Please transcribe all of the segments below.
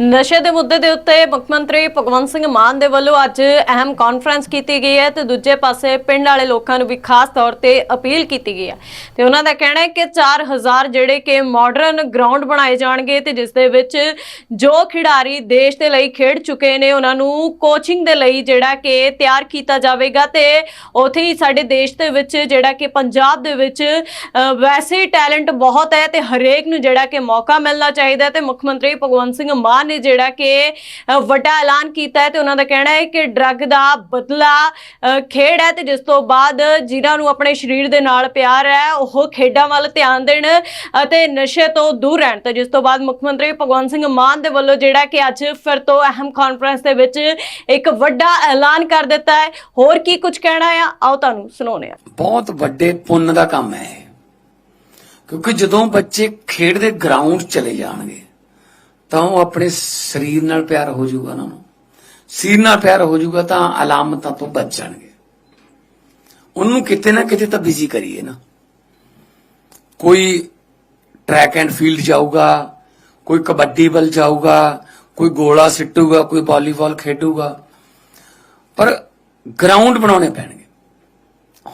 ਨਸ਼ੇ ਦੇ ਮੁੱਦੇ ਦੇ ਉੱਤੇ ਮੁੱਖ ਮੰਤਰੀ ਭਗਵੰਤ ਸਿੰਘ ਮਾਨ ਦੇ ਵੱਲੋਂ ਅੱਜ ਅਹਿਮ ਕਾਨਫਰੰਸ ਕੀਤੀ ਗਈ ਹੈ ਤੇ ਦੂਜੇ ਪਾਸੇ ਪਿੰਡ ਵਾਲੇ ਲੋਕਾਂ ਨੂੰ ਵੀ ਖਾਸ ਤੌਰ ਤੇ ਅਪੀਲ ਕੀਤੀ ਗਈ ਹੈ। ਤੇ ਉਹਨਾਂ ਦਾ ਕਹਿਣਾ ਹੈ ਕਿ 4000 ਜਿਹੜੇ ਕਿ ਮਾਡਰਨ ਗਰਾਊਂਡ ਬਣਾਏ ਜਾਣਗੇ ਤੇ ਜਿਸ ਦੇ ਵਿੱਚ ਜੋ ਖਿਡਾਰੀ ਦੇਸ਼ ਦੇ ਲਈ ਖੇਡ ਚੁੱਕੇ ਨੇ, ਉਹਨਾਂ ਨੂੰ ਕੋਚਿੰਗ ਦੇ ਲਈ ਜਿਹੜਾ ਕਿ ਤਿਆਰ ਕੀਤਾ ਜਾਵੇਗਾ ਤੇ ਉਥੇ ਹੀ ਸਾਡੇ ਦੇਸ਼ ਦੇ ਵਿੱਚ ਜਿਹੜਾ ਕਿ ਪੰਜਾਬ ਦੇ ਵਿੱਚ ਵੈਸੇ ਹੀ ਟੈਲੈਂਟ ਬਹੁਤ ਹੈ ਤੇ ਹਰੇਕ ਨੂੰ ਜਿਹੜਾ ਕਿ ਮੌਕਾ ਮਿਲਣਾ ਚਾਹੀਦਾ ਹੈ ਤੇ ਮੁੱਖ ਮੰਤਰੀ ਭਗਵੰਤ ਸਿੰਘ ਮਾਨ ਨੇ ਜਿਹੜਾ ਕਿ ਵੱਡਾ ਐਲਾਨ ਕੀਤਾ ਹੈ ਤੇ ਉਹਨਾਂ ਦਾ ਕਹਿਣਾ ਹੈ ਕਿ ਡਰੱਗ ਦਾ ਬਦਲਾ ਖੇਡ ਹੈ ਤੇ ਜਿਸ ਤੋਂ ਬਾਅਦ ਜਿਨ੍ਹਾਂ ਨੂੰ ਆਪਣੇ ਸਰੀਰ ਦੇ ਨਾਲ ਪਿਆਰ ਹੈ, ਉਹ ਖੇਡਾਂ ਵੱਲ ਧਿਆਨ ਦੇਣ ਅਤੇ ਨਸ਼ੇ ਤੋਂ ਦੂਰ ਰਹਿਣ ਤੇ ਜਿਸ ਤੋਂ ਬਾਅਦ ਮੁੱਖ ਮੰਤਰੀ ਭਗਵੰਤ ਸਿੰਘ ਮਾਨ ਦੇ ਵੱਲੋਂ ਜਿਹੜਾ ਕਿ ਅੱਜ ਫਿਰ ਤੋਂ ਅਹਿਮ ਕਾਨਫਰੰਸ ਦੇ ਵਿੱਚ ਇੱਕ ਵੱਡਾ ਐਲਾਨ ਕਰ ਦਿੱਤਾ ਹੈ। ਹੋਰ ਕੀ ਕੁਝ ਕਹਿਣਾ ਹੈ ਆਓ ਤੁਹਾਨੂੰ ਸੁਣਾਉਂਦੇ ਆ ਬਹੁਤ ਵੱਡੇ ਪੁੰਨ ਦਾ ਕੰਮ ਹੈ ਕਿਉਂਕਿ ਜਦੋਂ ਬੱਚੇ ਖੇਡ ਦੇ ਗਰਾਊਂਡ ਚਲੇ ਜਾਣਗੇ ਤਾਂ ਉਹ ਆਪਣੇ ਸਰੀਰ ਨਾਲ ਪਿਆਰ ਹੋ ਜਾਊਗਾ ਉਹਨਾਂ ਨੂੰ। ਸਰੀਰ ਨਾਲ ਪਿਆਰ ਹੋ ਜਾਊਗਾ ਤਾਂ ਅਲਾਮਤਾਂ ਤੋਂ ਬਚ ਜਾਣਗੇ। ਉਹਨੂੰ ਕਿਤੇ ਨਾ ਕਿਤੇ ਤਾਂ ਬਿਜ਼ੀ ਕਰੀਏ ਨਾ। ਕੋਈ ਟਰੈਕ ਐਂਡ ਫੀਲਡ ਜਾਊਗਾ, ਕੋਈ ਕਬੱਡੀ ਵੱਲ ਜਾਊਗਾ, ਕੋਈ ਗੋਲਾ ਸਿੱਟੂਗਾ, ਕੋਈ ਵਾਲੀਬਾਲ ਖੇਡੂਗਾ। ਪਰ ਗਰਾਊਂਡ ਬਣਾਉਣੇ ਪੈਣਗੇ।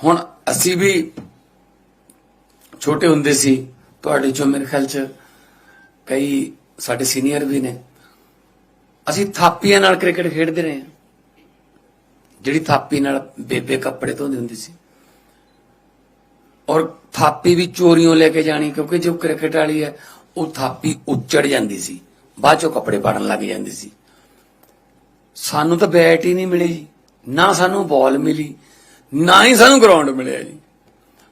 ਹੁਣ ਅਸੀਂ ਵੀ ਛੋਟੇ ਹੁੰਦੇ ਸੀ, ਤੁਹਾਡੇ ਚੋਂ ਮੇਰੇ ਖਿਆਲ ਚ ਕਈ ਸਾਡੇ ਸੀਨੀਅਰ ਵੀ ਨੇ। ਅਸੀਂ ਥਾਪੀਆਂ ਨਾਲ ਕ੍ਰਿਕਟ ਖੇਡਦੇ ਰਹੇ ਹਾਂ। ਜਿਹੜੀ ਥਾਪੀ ਨਾਲ ਬੇਬੇ ਕੱਪੜੇ ਧੋਂਦੀ ਹੁੰਦੀ ਸੀ। ਔਰ ਥਾਪੀ ਵੀ ਚੋਰੀਆਂ ਲੈ ਕੇ ਜਾਣੀ, ਕਿਉਂਕਿ ਜੋ ਕ੍ਰਿਕਟ ਵਾਲੀ ਹੈ, ਉਹ ਥਾਪੀ ਉੱਚੜ ਜਾਂਦੀ ਸੀ। ਬਾਅਦ ਚੋਂ ਕੱਪੜੇ ਪਾੜਨ ਲੱਗ ਜਾਂਦੀ ਸੀ। ਸਾਨੂੰ ਤਾਂ ਬੈਟ ਹੀ ਨਹੀਂ ਮਿਲੀ ਜੀ। ਨਾ ਸਾਨੂੰ ਬਾਲ ਮਿਲੀ, ਨਾ ਹੀ ਸਾਨੂੰ ਗਰਾਊਂਡ ਮਿਲਿਆ ਜੀ।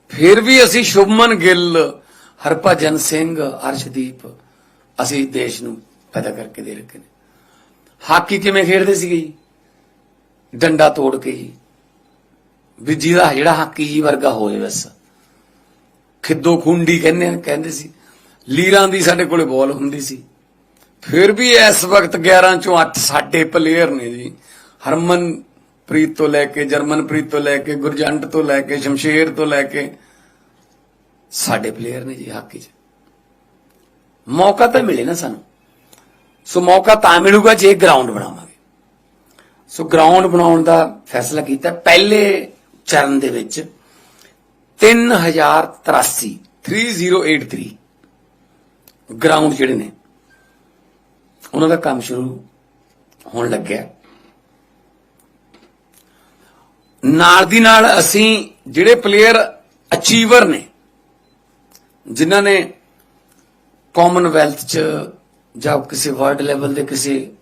ਫਿਰ ਵੀ ਅਸੀਂ ਸ਼ੁਭਮਨ ਗਿੱਲ, ਹਰਭਜਨ ਸਿੰਘ, ਅਰਸ਼ਦੀਪ ਅਸੀਂ ਦੇਸ਼ ਨੂੰ ਪੈਦਾ ਕਰਕੇ ਦੇ ਰੱਖੇ ਨੇ। ਹਾਕੀ ਕਿਵੇਂ ਖੇਡਦੇ ਸੀਗੇ ਜੀ? ਡੰਡਾ ਤੋੜ ਕੇ ਜੀ। ਵੀ ਜਿਹਦਾ ਜਿਹੜਾ ਹਾਕੀ ਜੀ ਵਰਗਾ ਹੋਏ ਬਸ। ਖਿੱਦੋ ਖੁੰਡੀ ਕਹਿੰਦੇ ਕਹਿੰਦੇ ਸੀ। ਲੀਰਾਂ ਦੀ ਸਾਡੇ ਕੋਲੇ ਬਾਲ ਹੁੰਦੀ ਸੀ। ਫਿਰ ਵੀ ਇਸ ਵਕਤ 11 ਚੋਂ 8 ਸਾਡੇ ਪਲੇਅਰ ਨੇ ਜੀ। ਹਰਮਨ ਪ੍ਰੀਤ ਤੋਂ ਲੈ ਕੇ, ਜਰਮਨਪ੍ਰੀਤ ਤੋਂ ਲੈ ਕੇ, ਗੁਰਜੰਟ ਤੋਂ ਲੈ ਕੇ, ਸ਼ਮਸ਼ੇਰ ਤੋਂ ਲੈ ਕੇ ਸਾਡੇ ਪਲੇਅਰ ਨੇ ਜੀ ਹਾਕੀ 'ਚ। ਮੌਕਾ ਤਾਂ ਮਿਲੇ ਨਾ ਸਾਨੂੰ। ਸੋ ਮੌਕਾ ਤਾਂ ਮਿਲੂਗਾ ਜੇ ਗਰਾਊਂਡ ਬਣਾਵਾਂਗੇ। ਸੋ ਗਰਾਊਂਡ ਬਣਾਉਣ ਦਾ ਫੈਸਲਾ ਕੀਤਾ। ਪਹਿਲੇ ਚਰਨ ਦੇ ਵਿੱਚ 3083 3083 ਗਰਾਊਂਡ ਜਿਹੜੇ ਨੇ, ਉਹਨਾਂ ਦਾ ਕੰਮ ਸ਼ੁਰੂ ਹੋਣ ਲੱਗਿਆ। ਨਾਲ ਦੀ ਨਾਲ ਅਸੀਂ ਜਿਹੜੇ ਪਲੇਅਰ ਅਚੀਵਰ ਨੇ, ਜਿਨ੍ਹਾਂ ਨੇ ਕਾਮਨਵੈਲਥ ਚ ਜਾਂ ਕਿਸੇ ਵਰਲਡ ਲੈਵਲ ਦੇ ਕਿਸੇ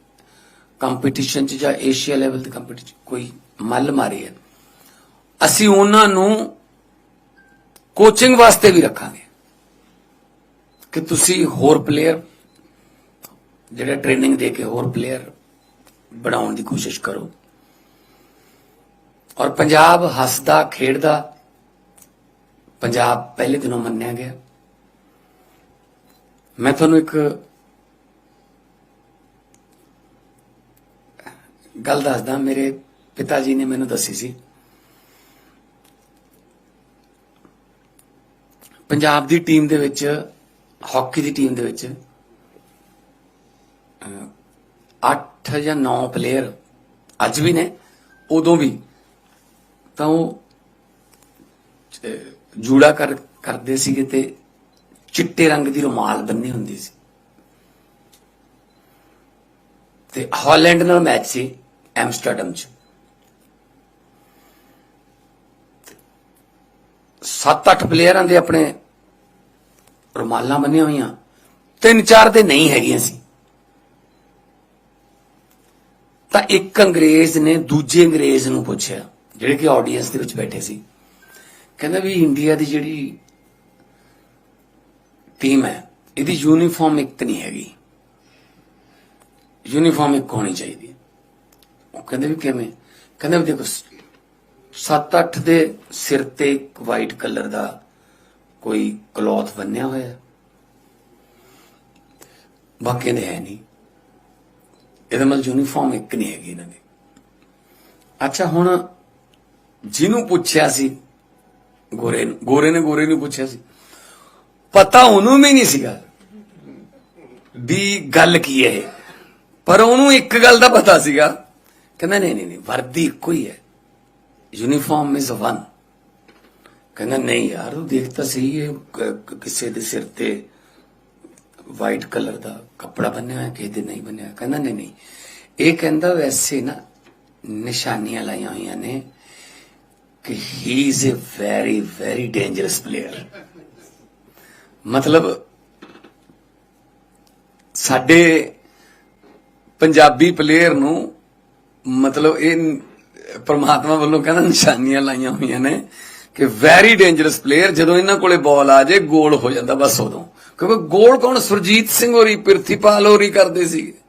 ਕੰਪੀਟੀਸ਼ਨ ਚ ਜਾਂ ਏਸ਼ੀਆ ਲੈਵਲ ਦੇ ਕੰਪੀਟੀਸ਼ਨ ਕੋਈ ਮੱਲ ਮਾਰੀ ਹੈ। ਅਸੀਂ ਉਹਨਾਂ ਨੂੰ ਕੋਚਿੰਗ ਵਾਸਤੇ ਵੀ ਰੱਖਾਂਗੇ। ਕਿ ਤੁਸੀਂ ਹੋਰ ਪਲੇਅਰ ਜਿਹੜੇ ਟ੍ਰੇਨਿੰਗ ਦੇ ਕੇ ਹੋਰ ਪਲੇਅਰ ਬਣਾਉਣ ਦੀ ਕੋਸ਼ਿਸ਼ ਕਰੋ। ਔਰ ਪੰਜਾਬ ਹੱਸਦਾ, ਖੇਡਦਾ, ਪੰਜਾਬ ਪਹਿਲੇ ਦਿਨੋਂ ਮੰਨਿਆ ਗਿਆ। ਮੈਂ ਤੁਹਾਨੂੰ ਇੱਕ ਗੱਲ ਦੱਸਦਾ, ਮੇਰੇ ਪਿਤਾ ਜੀ ਨੇ ਮੈਨੂੰ ਦੱਸੀ ਸੀ। ਪੰਜਾਬ ਦੀ ਟੀਮ ਦੇ ਵਿੱਚ, ਹਾਕੀ ਦੀ ਟੀਮ ਦੇ ਵਿੱਚ 8 ਜਾਂ 9 ਪਲੇਅਰ ਅੱਜ ਵੀ ਨੇ, ਉਦੋਂ ਵੀ। ਤਾਂ ਉਹ ਜੂੜਾ ਕਰ, ਕਰਦੇ ਸੀਗੇ ਤੇ ਚਿੱਟੇ ਰੰਗ ਦੀ ਰੁਮਾਲ ਬੰਨੀ ਹੁੰਦੀ ਸੀ। ਤੇ ਹਾਲੈਂਡ ਨਾਲ ਮੈਚ ਸੀ ਐਮਸਟਰਡਮ ਚ। ਸੱਤ ਅੱਠ ਪਲੇਅਰਾਂ ਦੇ ਆਪਣੇ ਰੁਮਾਲਾਂ ਬੰਨੀਆਂ ਹੋਈਆਂ। ਤਿੰਨ ਚਾਰ ਦੇ ਨਹੀਂ ਹੈਗੀਆਂ ਸੀ। ਤਾਂ ਇੱਕ ਅੰਗਰੇਜ਼ ਨੇ ਦੂਜੇ ਅੰਗਰੇਜ਼ ਨੂੰ ਪੁੱਛਿਆ, ਜਿਹੜੇ ਕਿ ਆਡੀਅנס ਦੇ ਵਿੱਚ ਬੈਠੇ ਸੀ। ਕਹਿੰਦਾ ਵੀ ਇੰਡੀਆ ਦੀ ਜਿਹੜੀ ਟੀਮ ਹੈ। ਇਹਦੀ ਯੂਨੀਫਾਰਮ ਇੱਕ ਨਹੀਂ ਹੈਗੀ। ਯੂਨੀਫਾਰਮ ਇੱਕ ਹੋਣੀ ਚਾਹੀਦੀ ਹੈ। ਉਹ ਕਹਿੰਦੇ ਵੀ ਕਿਵੇਂ? ਕਹਿੰਦੇ ਵੀ ਦੇਖੋ 7-8 ਦੇ ਸਿਰ ਤੇ ਇੱਕ ਵਾਈਟ ਕਲਰ ਦਾ ਕੋਈ ਕਲੋਥ ਬੰਨਿਆ ਹੋਇਆ ਬਾਕੀ ਦੇ ਹੈ ਨਹੀਂ। ਇਹਦਾ ਮਤਲਬ ਯੂਨੀਫਾਰਮ ਇੱਕ ਨਹੀਂ ਹੈਗੀ ਇਹਨਾਂ ਦੀ। ਅੱਛਾ, ਹੁਣ ਜਿਹਨੂੰ ਪੁੱਛਿਆ ਸੀ, ਗੋਰੇ ਨੂੰ, ਗੋਰੇ ਨੇ, ਗੋਰੇ ਨੂੰ ਪੁੱਛਿਆ ਸੀ। ਪਤਾ ਉਹਨੂੰ ਵੀ ਨਹੀਂ ਸੀਗਾ ਵੀ ਗੱਲ ਕੀ ਹੈ ਇਹ। ਪਰ ਉਹਨੂੰ ਇੱਕ ਗੱਲ ਦਾ ਪਤਾ ਸੀਗਾ, ਕਹਿੰਦਾ ਨਹੀਂ ਨਹੀਂ ਨਹੀਂ, ਵਰਦੀ ਇੱਕੋ ਹੀ ਹੈ। ਯੂਨੀਫਾਰਮ ਇਜ਼ ਵਨ ਕਹਿੰਦਾ ਨਹੀਂ ਯਾਰ ਉਹ ਦੇਖ ਤਾਂ ਸਹੀ ਹੈ ਕਿਸੇ ਦੇ ਸਿਰ ਤੇ ਵਾਈਟ ਕਲਰ ਦਾ ਕੱਪੜਾ ਬੰਨਿਆ ਹੋਇਆ, ਕਿਸੇ ਦੇ ਨਹੀਂ ਬੰਨਿਆ ਕਹਿੰਦਾ ਨਹੀਂ ਨਹੀਂ, ਇਹ ਕਹਿੰਦਾ ਵੈਸੇ ਨਾ ਨਿਸ਼ਾਨੀਆਂ ਲਾਈਆਂ ਹੋਈਆਂ ਨੇ ਕਿ he is a very very dangerous player ਮਤਲਬ ਸਾਡੇ ਪੰਜਾਬੀ ਪਲੇਅਰ ਨੂੰ ਮਤਲਬ ਇਹ ਪਰਮਾਤਮਾ ਵੱਲੋਂ ਕਹਿੰਦਾ ਨਿਸ਼ਾਨੀਆਂ ਲਾਈਆਂ ਹੋਈਆਂ ਨੇ ਕਿ ਵੈਰੀ ਡੇਂਜਰਸ ਪਲੇਅਰ ਜਦੋਂ ਇਹਨਾਂ ਕੋਲੇ ਬਾਲ ਆ ਜੇ ਗੋਲ ਹੋ ਜਾਂਦਾ ਬਸ ਉਦੋਂ। ਕਿਉਂਕਿ ਗੋਲ ਕੌਣ? ਸੁਰਜੀਤ ਸਿੰਘ ਹੋਰੀ, ਪ੍ਰਿਥੀਪਾਲ ਹੋਰੀ ਕਰਦੇ ਸੀ